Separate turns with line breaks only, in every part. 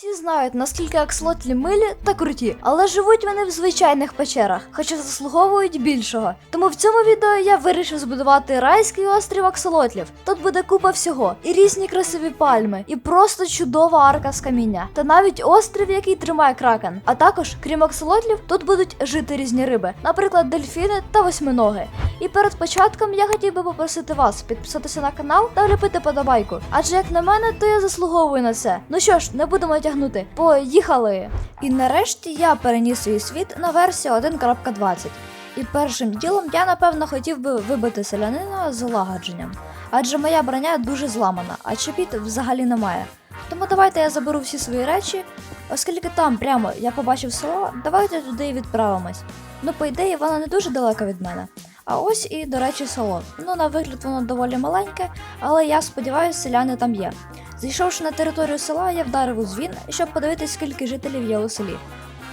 Всі знають, наскільки акслотлі милі та круті, але живуть вони в звичайних печерах, хоча заслуговують більшого. Тому в цьому відео я вирішив збудувати райський острів аксолотлів. Тут буде купа всього, і різні красиві пальми, і просто чудова арка з каміння, та навіть острів, який тримає кракен. А також, крім аксолотлів, тут будуть жити різні риби, наприклад, дельфіни та восьминоги. І перед початком я хотів би попросити вас підписатися на канал та вліпити подобайку. Адже як на мене, то я заслуговую на це. Ну що ж, не будемо тягнути. Поїхали! І нарешті я переніс свій світ на версію 1.20. І першим ділом я напевно хотів би вибити селянина з лагодженням. Адже моя броня дуже зламана, а чобіт взагалі немає. Тому давайте я заберу всі свої речі, оскільки там прямо я побачив село, давайте туди і відправимось. Ну, по ідеї, воно не дуже далеко від мене. А ось і, до речі, село. Ну, на вигляд воно доволі маленьке, але я сподіваюся, селяни там є. Зайшовши на територію села, я вдарив у дзвін, щоб подивитись, скільки жителів є у селі.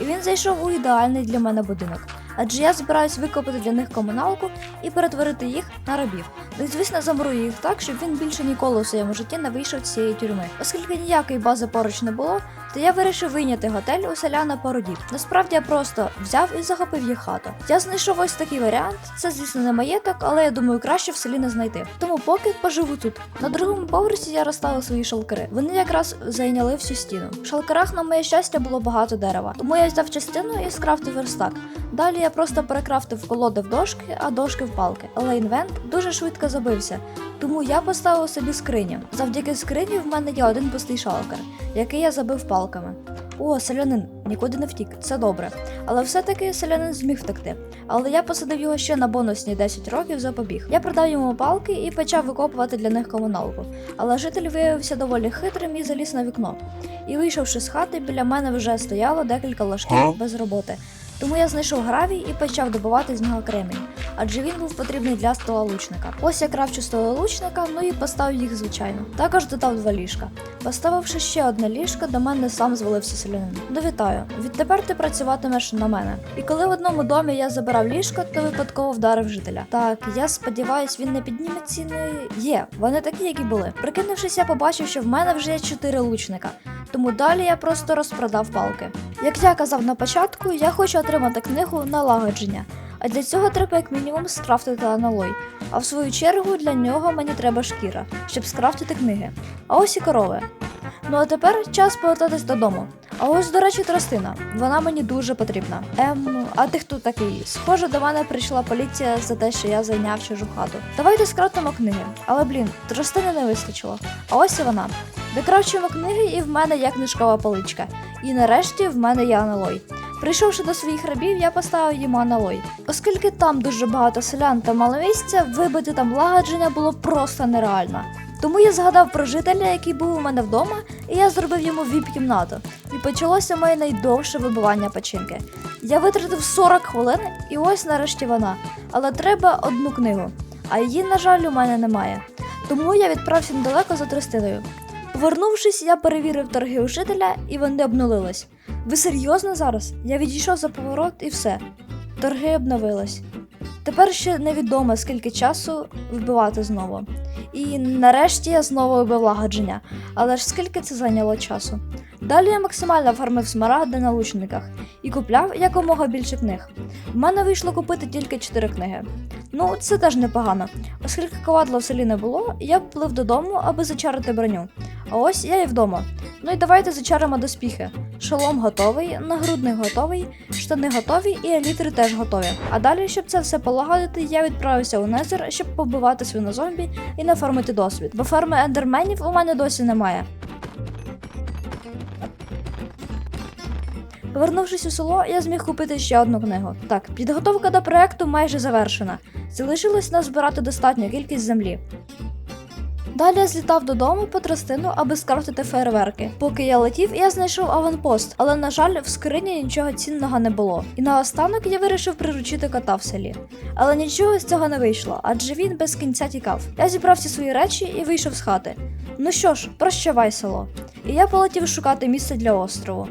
І він зайшов у ідеальний для мене будинок. Адже я збираюсь викопати для них комуналку і перетворити їх на рабів. Ну і звісно замрую їх так, щоб він більше ніколи у своєму житті не вийшов з цієї тюрми. Оскільки ніякої бази поруч не було, то я вирішив вийняти готель у селяна породів. Насправді я просто взяв і захопив їх хату. Я знайшов ось такий варіант. Це, звісно, не маєток, але я думаю, краще в селі не знайти. Тому поки поживу тут. На другому поверсі я розставив свої шалкери. Вони якраз зайняли всю стіну. В шалкерах, на моє щастя, було багато дерева. Тому я взяв частину і скрафтив верстак. Далі я просто перекрафтив колоди в дошки, а дошки в палки. Але інвент дуже швидко забився. Тому я поставив собі скриню. Завдяки скрині в мене є один пустий шалкер, який я забив палками. О, селянин нікуди не втік, це добре. Але все-таки селянин зміг втекти. Але я посадив його ще на бонусні 10 років за побіг. Я продав йому палки і почав викопувати для них комуналку. Але житель виявився доволі хитрим і заліз на вікно. І вийшовши з хати, біля мене вже стояло декілька ложків без роботи. Тому я знайшов гравій і почав добувати з нього кремінь, адже він був потрібний для стола лучника. Ось я кравчу стола лучника, ну і поставив їх звичайно. Також додав два ліжка. Поставивши ще одне ліжко, до мене сам звалився селянин. Ну вітаю. Відтепер ти працюватимеш на мене. І коли в одному домі я забирав ліжко, то випадково вдарив жителя. Так, я сподіваюсь, він не підніме ціни. Є, вони такі, які були. Прикинувшись, я побачив, що в мене вже є чотири лучника. Тому далі я просто розпродав палки. Як я казав на початку, я хочу отримати книгу налагодження. А для цього треба як мінімум скрафтити аналой. А в свою чергу для нього мені треба шкіра, щоб скрафтити книги. А ось і корови. Ну а тепер час повертатись додому. А ось, до речі, тростина. Вона мені дуже потрібна. Ем, а ти хто такий? Схоже, до мене прийшла поліція за те, що я зайняв чужу хату. Давайте скрафтимо книги. Але блін, тростини не вистачило. А ось і вона. Докрафчуємо книги, і в мене є книжкова поличка. І нарешті в мене є аналой. Прийшовши до своїх рабів, я поставив їм аналой. Оскільки там дуже багато селян та мало місця, вибити там лагодження було просто нереально. Тому я згадав про жителя, який був у мене вдома, і я зробив йому віп-кімнату. І почалося моє найдовше вибивання печінки. Я витратив 40 хвилин, і ось нарешті вона. Але треба одну книгу. А її, на жаль, у мене немає. Тому я відправився недалеко за тростиною. Повернувшись, я перевірив торги у жителя, і вони обнулились. Ви серйозно зараз? Я відійшов за поворот і все. Торги обновились. Тепер ще невідомо, скільки часу вбивати знову. І нарешті я знову вибив лагодження. Але ж скільки це зайняло часу? Далі я максимально фармив смарагди на лучниках і купляв якомога більше книг. В мене вийшло купити тільки 4 книги. Ну, це теж непогано. Оскільки ковадла в селі не було, я плив додому, аби зачарити броню. А ось я і вдома. Ну і давайте зачаримо доспіхи. Шолом готовий, нагрудник готовий, штани готові і елітри теж готові. А далі, щоб це все полагодити, я відправився у Незер, щоб побивати свинозомбі і нафармити досвід. Бо ферми ендерменів у мене досі немає. Повернувшись у село, я зміг купити ще одну книгу. Так, підготовка до проекту майже завершена. Залишилось назбирати достатню кількість землі. Далі я злітав додому по тростину, аби скрафтити фейерверки. Поки я летів, я знайшов аванпост, але на жаль, в скрині нічого цінного не було. І наостанок я вирішив приручити кота в селі. Але нічого з цього не вийшло, адже він без кінця тікав. Я зібрав всі свої речі і вийшов з хати. Ну що ж, прощавай село. І я полетів шукати місце для острову.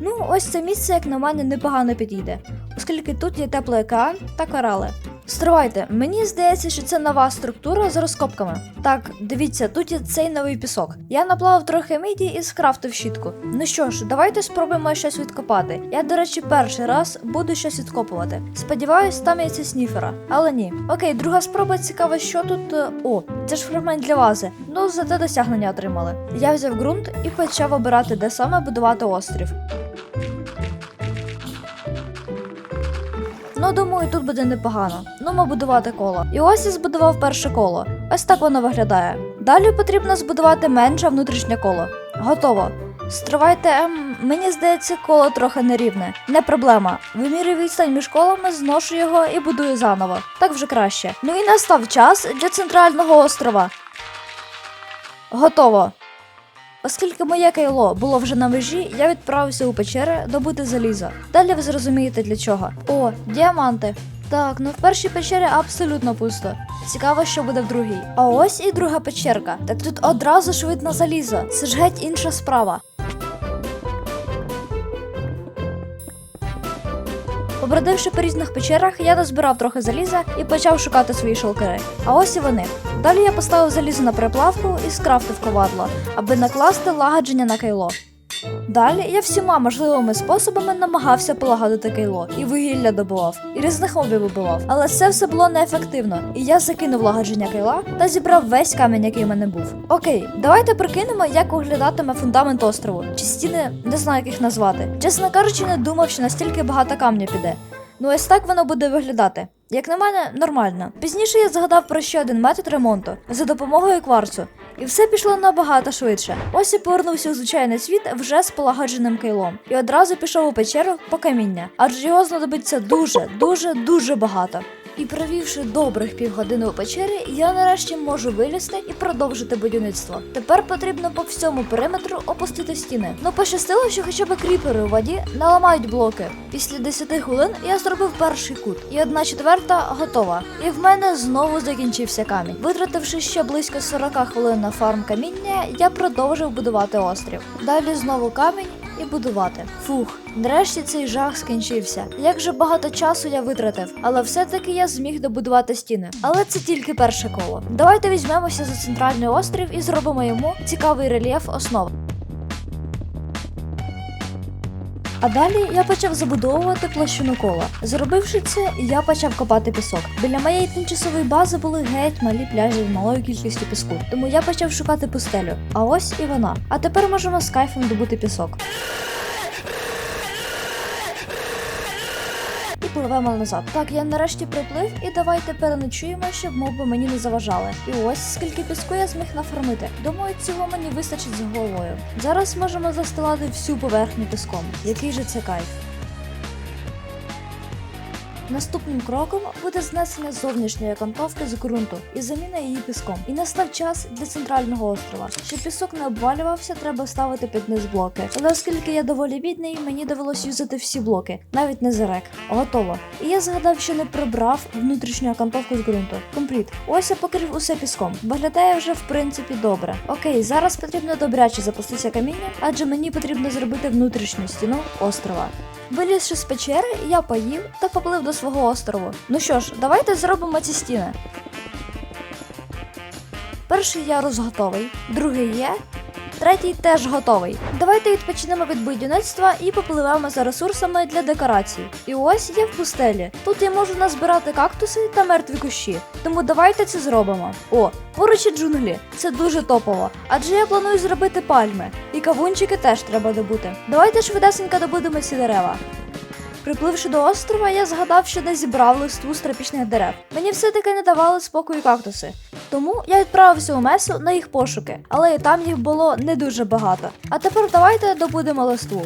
Ну, ось це місце, як на мене, непогано підійде, оскільки тут є теплий океан та корали. Стривайте, мені здається, що це нова структура з розкопками. Так, дивіться, тут є цей новий пісок. Я наплавав трохи міді і скрафтив щітку. Ну що ж, давайте спробуємо щось відкопати. Я, до речі, перший раз буду щось відкопувати. Сподіваюсь, там є ця сніфера. Але ні. Окей, друга спроба цікава, що тут. е, О, це ж фрагмент для вази. Ну, зате досягнення отримали. Я взяв ґрунт і почав обирати, де саме будувати острів. Ну, думаю, тут буде непогано. Ну, ми будувати коло. І ось я збудував перше коло. Ось так воно виглядає. Далі потрібно збудувати менше внутрішнє коло. Готово. Стривайте, ем, мені здається, коло трохи нерівне. Не проблема. Вимірюю відстань між колами, зношу його і будую заново. Так вже краще. Ну і настав час для центрального острова. Готово. Оскільки моє кайло було вже на межі, я відправився у печери добути залізо. Далі ви зрозумієте для чого. О, діаманти. Так, ну в першій печері абсолютно пусто. Цікаво, що буде в другій. А ось і друга печерка. Так тут одразу ж залізо. Це ж геть інша справа. Побродивши по різних печерах, я дозбирав трохи заліза і почав шукати свої шалкери. А ось і вони. Далі я поставив залізо на приплавку і скрафтив ковадло, аби накласти лагодження на кайло. Далі я всіма можливими способами намагався полагодити кайло і вугілля добував, і різних мобів вибивав. Але це все було неефективно, і я закинув лагодження кайла та зібрав весь камінь, який в мене був. Окей, давайте прикинемо, як виглядатиме фундамент острову, чи стіни не знаю, як їх назвати. Чесно кажучи, не думав, що настільки багато камня піде. Ну ось так воно буде виглядати. Як на мене, нормально. Пізніше я згадав про ще один метод ремонту за допомогою кварцу, і все пішло набагато швидше. Ось я повернувся у звичайний світ вже з полагодженим кайлом, і одразу пішов у печеру по каміння, адже його знадобиться дуже, дуже, дуже багато. І провівши добрих півгодини у печері, я нарешті можу вилізти і продовжити будівництво. Тепер потрібно по всьому периметру опустити стіни. Ну пощастило, що хоча б кріпери у воді не ламають блоки. Після 10 хвилин я зробив перший кут, і одна четверта готова. І в мене знову закінчився камінь. Витративши ще близько 40 хвилин на фарм каміння, я продовжив будувати острів. Далі знову камінь і будувати. Фух, нарешті цей жах скінчився. Як же багато часу я витратив, але все-таки я зміг добудувати стіни. Але це тільки перше коло. Давайте візьмемося за центральний острів і зробимо йому цікавий рельєф основи. А далі я почав забудовувати площину кола. Зробивши це, я почав копати пісок. Біля моєї тимчасової бази були геть малі пляжі з малою кількістю піску. Тому я почав шукати пустелю. А ось і вона. А тепер можемо з кайфом добути пісок. Пливемо назад. Так, я нарешті приплив, і давайте переночуємо, щоб моби мені не заважали. І ось скільки піску я зміг нафармити. Думаю, цього мені вистачить з головою. Зараз можемо застилати всю поверхню піском. Який же це кайф. Наступним кроком буде знесення зовнішньої окантовки з ґрунту і заміна її піском. І настав час для центрального острова. Щоб пісок не обвалювався, треба ставити під низ блоки. Але оскільки я доволі бідний, мені довелось юзати всі блоки, навіть не зарек. Готово. І я згадав, що не прибрав внутрішню окантовку з ґрунту. Компліт. Ось я покрив усе піском. Виглядає вже в принципі добре. Окей, зараз потрібно добряче запуститися камінням, адже мені потрібно зробити внутрішню стіну острова. Вилізши з печери, я поїв та поплив до свого острову. Ну що ж, давайте зробимо ці стіни. Перший ярус готовий, другий є, третій теж готовий. Давайте відпочинемо від будівництва і попливемо за ресурсами для декорацій. І ось я в пустелі. Тут я можу назбирати кактуси та мертві кущі. Тому давайте це зробимо. О, поруч і джунглі. Це дуже топово. Адже я планую зробити пальми. І кавунчики теж треба добути. Давайте швидесенько добудемо ці дерева. Припливши до острова, я згадав, що не зібрав листву з тропічних дерев. Мені все-таки не давали спокою кактуси. Тому я відправився у месу на їх пошуки, але і там їх було не дуже багато. А тепер давайте добудемо листву.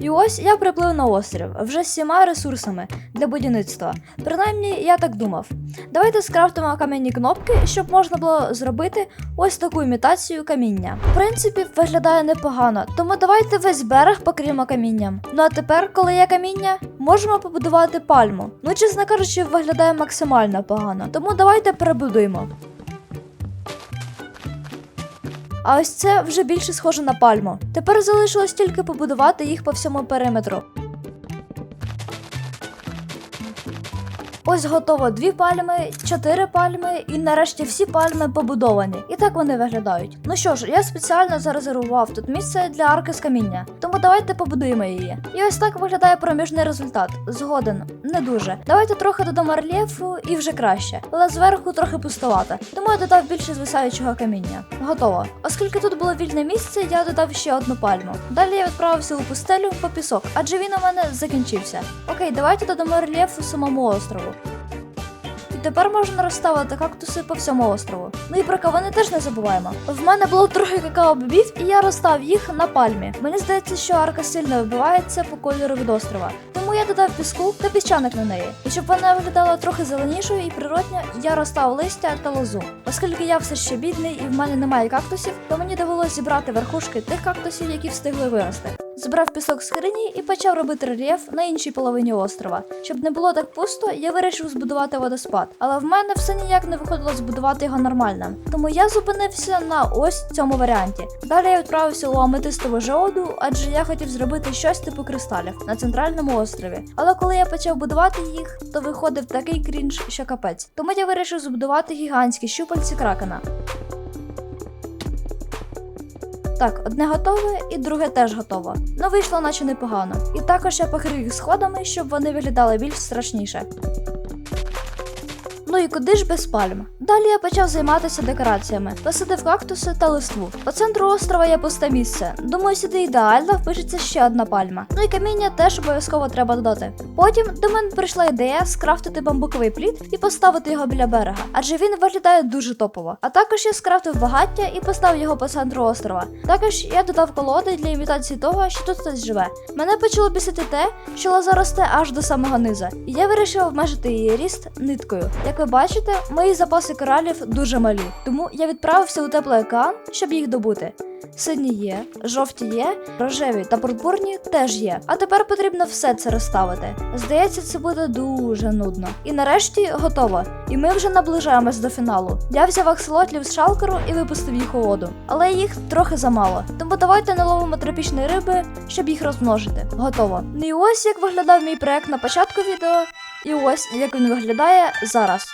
І ось я приплив на острів вже з всіма ресурсами для будівництва. Принаймні, я так думав. Давайте скрафтимо кам'яні кнопки, щоб можна було зробити ось таку імітацію каміння. В принципі, виглядає непогано, тому давайте весь берег покриємо камінням. Ну а тепер, коли є каміння, можемо побудувати пальму. Ну, чесно кажучи, виглядає максимально погано. Тому давайте перебудуємо. А ось це вже більше схоже на пальму. Тепер залишилось тільки побудувати їх по всьому периметру. Ось готово дві пальми, чотири пальми, і нарешті всі пальми побудовані. І так вони виглядають. Ну що ж, я спеціально зарезервував тут місце для арки з каміння. Тому давайте побудуємо її. І ось так виглядає проміжний результат. Згоден, не дуже. Давайте трохи додамо рельєфу і вже краще. Але зверху трохи пустовато. Тому я додав більше звисаючого каміння. Готово. Оскільки тут було вільне місце, я додав ще одну пальму. Далі я відправився у пустелю по пісок, адже він у мене закінчився. Окей, давайте додамо рельєфу самому острову. Тепер можна розставити кактуси по всьому острову. Ну і про кавуни теж не забуваємо. В мене було трохи какао-бобів, і я розстав їх на пальмі. Мені здається, що арка сильно вибивається по кольору від острова. Тому я додав піску та піщаник на неї. І щоб вона виглядала трохи зеленішою і природньо, я розстав листя та лозу. Оскільки я все ще бідний і в мене немає кактусів, то мені довелося зібрати верхушки тих кактусів, які встигли вирости. Збрав пісок з скрині і почав робити рельєф на іншій половині острова. Щоб не було так пусто, я вирішив збудувати водоспад. Але в мене все ніяк не виходило збудувати його нормально. Тому я зупинився на ось цьому варіанті. Далі я відправився у аметистову жеоду, адже я хотів зробити щось типу кристалів на центральному острові. Але коли я почав будувати їх, то виходив такий крінж, що капець. Тому я вирішив збудувати гігантські щупальці кракена. Так, одне готове і друге теж готово. Ну вийшло наче непогано. І також я покрив їх сходами, щоб вони виглядали більш страшніше. Ну і куди ж без пальм? Далі я почав займатися декораціями, посадив кактуси та листву. По центру острова є пусте місце. Думаю, сюди ідеально впишеться ще одна пальма. Ну і каміння теж обов'язково треба додати. Потім до мене прийшла ідея скрафтити бамбуковий плід і поставити його біля берега, адже він виглядає дуже топово. А також я скрафтив багаття і поставив його по центру острова. Також я додав колоди для імітації того, що тут хтось живе. Мене почало бісити те, що лоза росте аж до самого низа, і я вирішив обмежити її ріст ниткою. Як ви бачите, мої запаси коралів дуже малі, тому я відправився у теплий океан, щоб їх добути. Сині є, жовті є, рожеві та пурпурні теж є. А тепер потрібно все це розставити. Здається, це буде дуже нудно. І нарешті готово. І ми вже наближаємось до фіналу. Я взяв акселотлів з шалкеру і випустив їх у воду. Але їх трохи замало. Тому давайте наловимо тропічної риби, щоб їх розмножити. Готово. Ну і ось як виглядав мій проект на початку відео. І ось як він виглядає зараз.